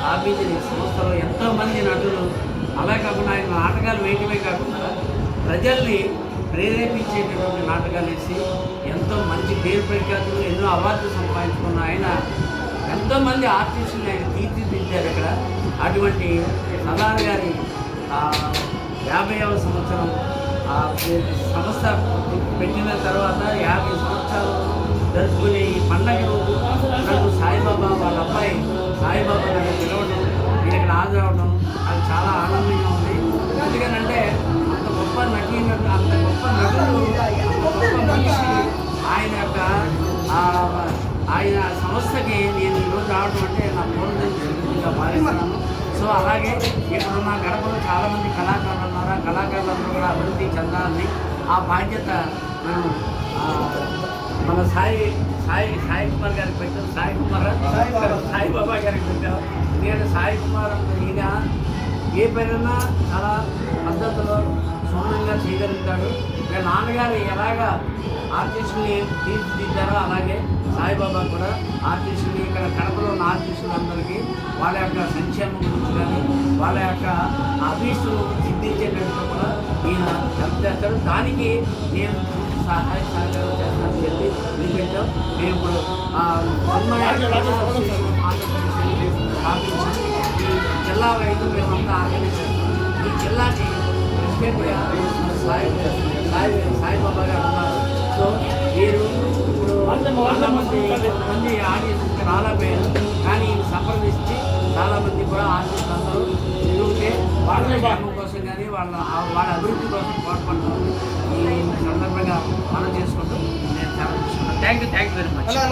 స్థాపించిన ఈ సంస్థలో ఎంతోమంది నటులు అలా కాకుండా ఆయన నాటకాలు వేయటమే కాకుండా ప్రజల్ని ప్రేరేపించేటటువంటి నాటకాలు వేసి ఎంతో మంచి పేరు ప్రఖ్యాతులు ఎన్నో అవార్డులు సంపాదించుకున్న ఆయన ఎంతోమంది ఆర్టిస్టులు ఆయన తీర్చిదిద్దారు ఇక్కడ అటువంటి సలార్ గారి యాభైవ సంవత్సరం ఆ సంస్థ పెట్టిన తర్వాత యాభై సంవత్సరాలు జరుపుకునే ఈ పండగ చాలా ఆనందంగా ఉంది. ఎందుకనంటే అంత గొప్ప నటీ అంత గొప్ప నటుడు గొప్ప మనిషి. ఆయన యొక్క ఆ, ఆయన సంస్థకి నేను ఈరోజు రావడం అంటే నా పూర్వజన్మగా భావిస్తున్నాను సో అలాగే ఇక్కడ గడపలో చాలామంది కళాకారులు ఉన్నారు. ఆ కళాకారులందరూ కూడా అభివృద్ధి చెందాలని ఆ బాధ్యత మనం మన సాయి సాయి సాయి కుమార్ గారికి పెట్టాం. సాయి కుమార్ సాయి బాబా గారికి పెట్టాం. నేను సాయి కుమార్ ఈయన ఏ పైన చాలా పద్ధతిలో సోనంగా చేయగలుగుతాడు. వీళ్ళ నాన్నగారు ఎలాగా ఆర్టిస్టుని తీర్చిదిద్దారో అలాగే సాయిబాబా కూడా ఆర్టిస్టుని ఇక్కడ కడపలో ఉన్న ఆర్టిస్టులందరికీ వాళ్ళ యొక్క సంక్షేమం గురించి కానీ వాళ్ళ యొక్క అభీష్టు సిద్ధించేటట్టు కూడా ఈయన హెల్ప్ చేస్తాడు. దానికి నేను సహాయ సహకారం చేస్తానని చెప్పి మీకు పెట్టాం మేము ఇప్పుడు ఆంధ్రప్రదేశ్ స్థాపించి వైపు మేమంతా ఆర్గనైజ్ చేస్తాం ఈ జిల్లాకి ప్రెసిడెంట్గా సాయి సాయి సాయిబాబా గారు ఉన్నారు. సో మీరు ఇప్పుడు వంద మంది మంది ఆడియన్స్ రాలేకపోయారు. కానీ ఈయన సంప్రదించి చాలా మంది కూడా ఆర్టిస్ట్ అందరూ ఎదుగుతే వాళ్ళ క్షేమం కోసం కానీ వాళ్ళ వాళ్ళ అభివృద్ధి కోసం పాటుపడతామని ఈ సందర్భంగా మనం చేసుకుంటూ నేను చాలా thank you thank you very much